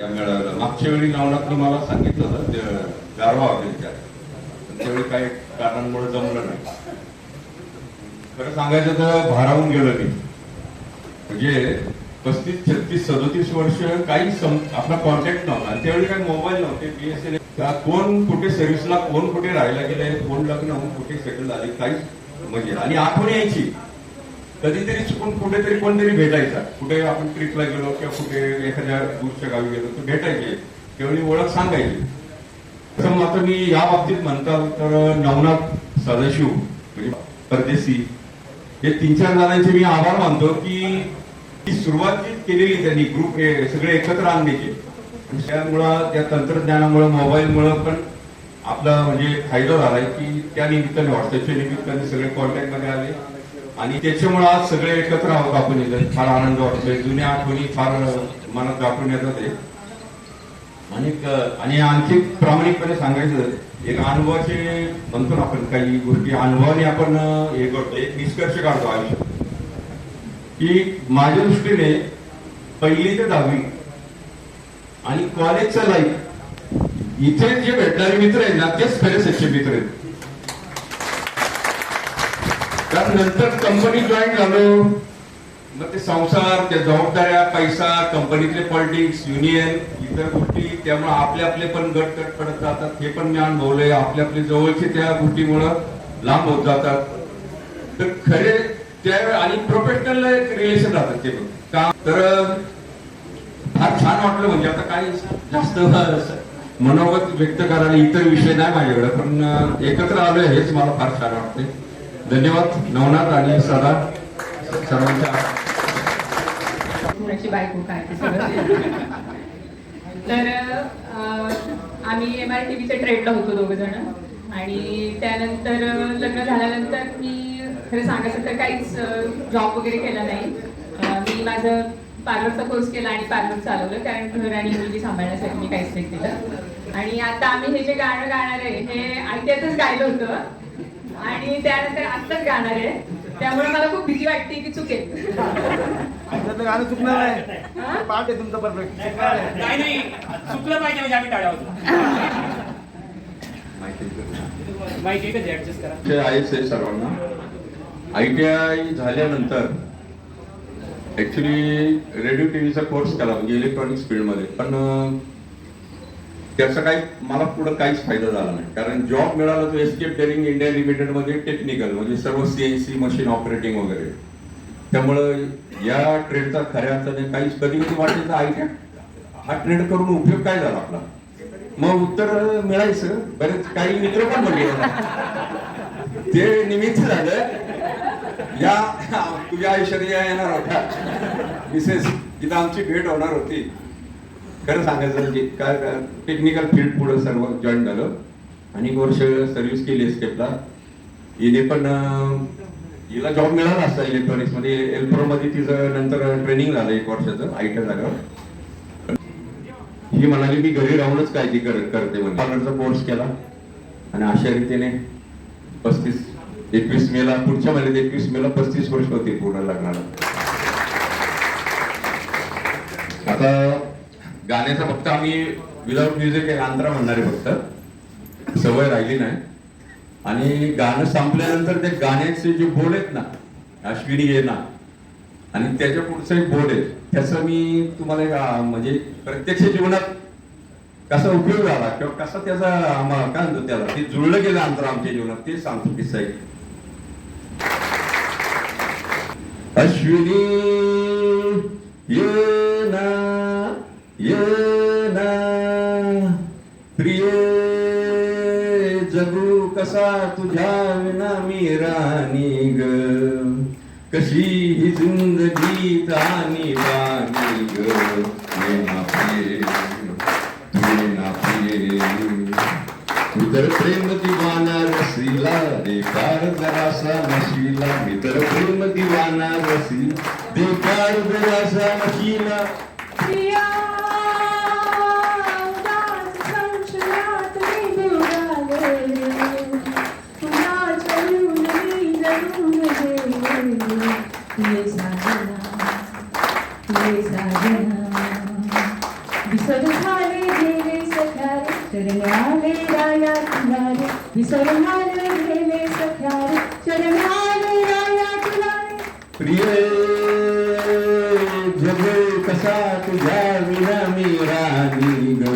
या मेळाव्याला. मागच्या वेळी नवनाथनी मला सांगितलं होतं गारवा हॉटेलच्या त्यावेळी काही कारणांमुळे जमलं नाही. खरं सांगायचं तर भारावून गेलं मी. म्हणजे पस्तीस छत्तीस सदोतीस वर्ष काही आपला कॉन्टॅक्ट नव्हता. आणि त्यावेळी काही मोबाईल नव्हते. बीएसएन कोण कुठे सर्व्हिसला कोण कुठे राहायला गेले कोण लग्न होऊन कुठे सेटल झाले काहीच म्हणजे. आणि आठवण यायची. कधीतरी चुकून कुठेतरी कोणतरी भेटायचा. कुठे आपण ट्रिपला गेलो किंवा कुठे एखाद्या दूरच्या गावी गेलो तर भेटायचे. तेवढी ओळख सांगायची. तर मात्र मी या बाबतीत म्हणतात तर नवनाथ सदाशिव म्हणजे परदेशी. हे तीन चार जणांचे मी आभार मानतो की ती सुरुवात जी केलेली त्यांनी ग्रुप हे सगळे एकत्र आणण्याचे. त्यामुळं त्या तंत्रज्ञानामुळे मोबाईलमुळे पण आपला म्हणजे फायदा झालाय की त्या निमित्ताने व्हॉट्सअपच्या निमित्ताने सगळे कॉन्टॅक्टमध्ये आले. आणि त्याच्यामुळे आज सगळे एकत्र आहोत आपण इथं. फार आनंद वाटतोय. जुन्या आठवणी फार मनात दाखवून येतात ते आणि आणि आणखी प्रामाणिकपणे सांगायचं एक अनुभवाचे म्हणतो ना आपण काही गोष्टी. अनुभवाने आपण हे करतो एक निष्कर्ष काढतो आयुष्यात. की माझ्या दृष्टीने पहिली ते दहावी आणि कॉलेजचं लाईफ इथे जे भेटणारे मित्र आहेत ना तेच खरे सच्चे मित्र आहेत. त्यानंतर नंतर कंपनी जॉईन झालो. मग ते संसार त्या जबाबदाऱ्या पैसा कंपनीतले पॉलिटिक्स युनियन इतर गोष्टी त्यामुळे आपले आपले पण गट गट पडत जातात. हे पण मी अनुभवलंय. आपले आपले जवळचे त्या गोष्टीमुळं लांब होत जातात. तर खरे त्या आणि प्रोफेशनल रिलेशन राहतात ते पण. का? तर फार छान वाटलं म्हणजे. आता काही जास्त मनोगत व्यक्त करायला इतर विषय नाही माझ्याकडे. पण एकत्र आलोय हेच मला फार छान वाटते धन्यवाद नवनाथ आणि सदा सर्वांच्या कुणाची बायको काय सगळं? तर आम्ही एम आर टी व्हीच्या ट्रेडला होतो दोघ जण. आणि त्यानंतर लग्न झाल्यानंतर मी खरं सांगायचं तर काहीच जॉब वगैरे केला नाही. मी माझं पार्लरचा कोर्स केला आणि पार्लर चालवलं कारण घर आणि मुलगी सांभाळण्यासाठी मी काहीच नाही केलं. आणि आता आम्ही हे जे गाणं गाणार आहे हे ऐकत्यातच गायलं होतं. आणि त्यानंतर आत्ताच गाणार आहे. त्यामुळे मला खूप भीती वाटते की चुकेल. त्यातलं गाणं चुकणार नाही हा? पाठ आहे तुमचं परफेक्ट चुकणार नाही नाही. नाही चुकलं पाहिजे म्हणजे आम्ही टाळ्या होतो. माहिती आहे का ऍडजस्ट करा. ते आहेच आहे सर्वांना. आय टी आय झाल्यानंतर ऍक्च्युली रेडिओ टीव्हीचा कोर्स केला म्हणजे इलेक्ट्रॉनिक्स फील्डमध्ये पण अं, त्याचा काही मला पुढे काहीच फायदा झाला नाही. कारण जॉब मिळाला तो एसकेप डेअरिंग इंडिया लिमिटेडमध्ये टेक्निकल म्हणजे सर्व सीएनसी मशीन ऑपरेटिंग वगैरे. त्यामुळं या ट्रेडचा खऱ्या अर्थाने काहीच कधी कधी वाटायचं आहे का हा ट्रेड करून उपयोग काय झाला आपला? मग उत्तर मिळायचं. बरेच काही मित्र पण म्हणले ते निमित्त झालं. या तुझ्या आयुष्यात या येणार होता मिसेस तिथं आमची भेट होणार होती. खरं सांगायचं म्हणजे काय टेक्निकल फील्ड पुढं सर्व जॉईन झालं. आणि एक वर्ष सर्व्हिस केली एस्केपला हिने पण हिला जॉब मिळाला असता इलेक्ट्रॉनिक्समध्ये. मध्ये तिचं नंतर ट्रेनिंग झालं एक वर्षाचं आय टी ही म्हणाली मी घरी राहूनच काय ती कर- करते म्हणजे पार्लरचा कोर्स केला. आणि अशा रीतीने पस्तीस एकवीस मेला पुढच्या महिन्यात एकवीस मेला पस्तीस वर्ष होती पूर्ण लग्नाला. आता गाण्याचा फक्त आम्ही विदाउट म्युझिक एक अंतरा म्हणणारे फक्त. सवय राहिली नाही. आणि गाणं संपल्यानंतर ते गाण्याचे जे बोर्ड आहेत ना अश्विनी ये ना आणि त्याच्या पुढचं एक बोर्ड आहे. त्याचं मी तुम्हाला म्हणजे प्रत्यक्ष जीवनात कसा उपयोग झाला किंवा कसा त्याचा आम्हाला काय म्हणतो त्याला ते जुळलं गेलं अंतर आमच्या जीवनात ते सांगतो किस्सा एक. अश्विनी ये ना ये ना प्रिय जगू कसा तुझ्या विना मी राणी ग. कशी ही जिंदगी तानी बानी ग. ये ना ना प्रेम दिवाना रसीला देकार जरासा नशीला. मित्र प्रेम दिवाना रसी देकार जरासा नशीला. प्रिया ये साजना, ये साजना. विसरले राया गेले सख्या रे राया प्रिय जग कसा तुझ्या विना मी राणी ग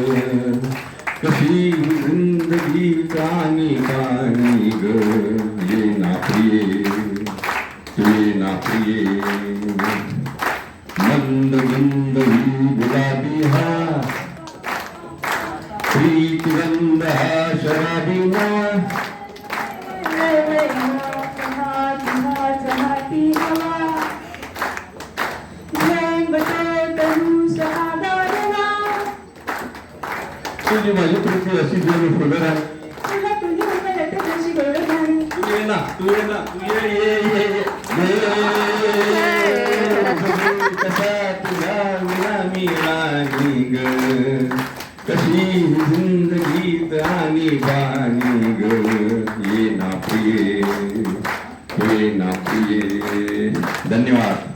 कशी जिंदगी कानी कानी ग ये ना प्रिय ये ना प्रिय मंद मंद ही गुलाबी हा प्रीत गंध हा शराबी ना तुझी माझी पृथ्वी अशी दोन फुलं आहे तू ये ना तू ये ना तू ये ये ये ये ये धन्यवाद.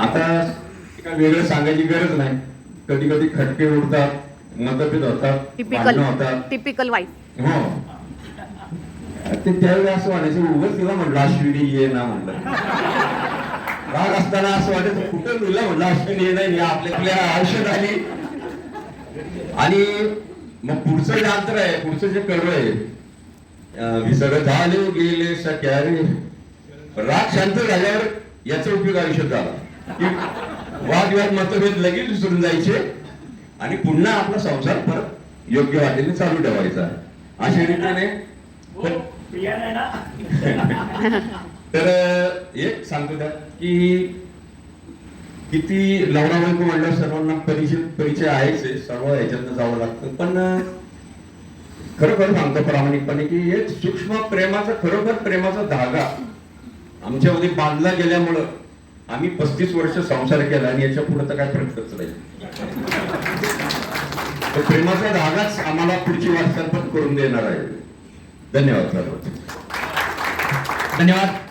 आता काय वेगळं सांगायची गरज नाही. कधी कधी खटके उडतात मतभेद होतात टिपिकल भांडणं होतात. टिपिकल वाईफ हो. ते त्यावेळी असं वाटायचं उगाच तिला म्हटलं अश्विनी ये ना म्हटलं. राग असताना असं वाटायचं कुठं तुला म्हटलं अश्विनी ये नाही आपल्या आपल्या आयुष्यात आली. आणि मग पुढचं जे अंतर आहे पुढचं जे कडवं आहे विसर झाले गेले सख्या रे राग शांत झाल्यावर याचा उपयोग आयुष्यात झाला. की वादविवाद मतभेद लगेच विसरून जायचे. आणि पुन्हा आपला संसार परत योग्य वाटेने चालू ठेवायचा. अशा रीतीने हो, तर एक सांगतो त्यात की किती लवणा बायको म्हणलं सर्वांना परिचय परिचय आहेच आहे. सर्व ह्याच्यातनं जावं लागतं. पण खरोखर सांगतो प्रामाणिकपणे की हे सूक्ष्म प्रेमाचा खरोखर प्रेमाचा धागा आमच्यामध्ये बांधला गेल्यामुळं आम्ही पस्तीस वर्ष संसार केला आणि याच्यापुढे तर काय प्रश्नच नाही. तर प्रेमाचा धागाच आम्हाला पुढची वाटचाल पण करून देणार आहे. धन्यवाद सर धन्यवाद.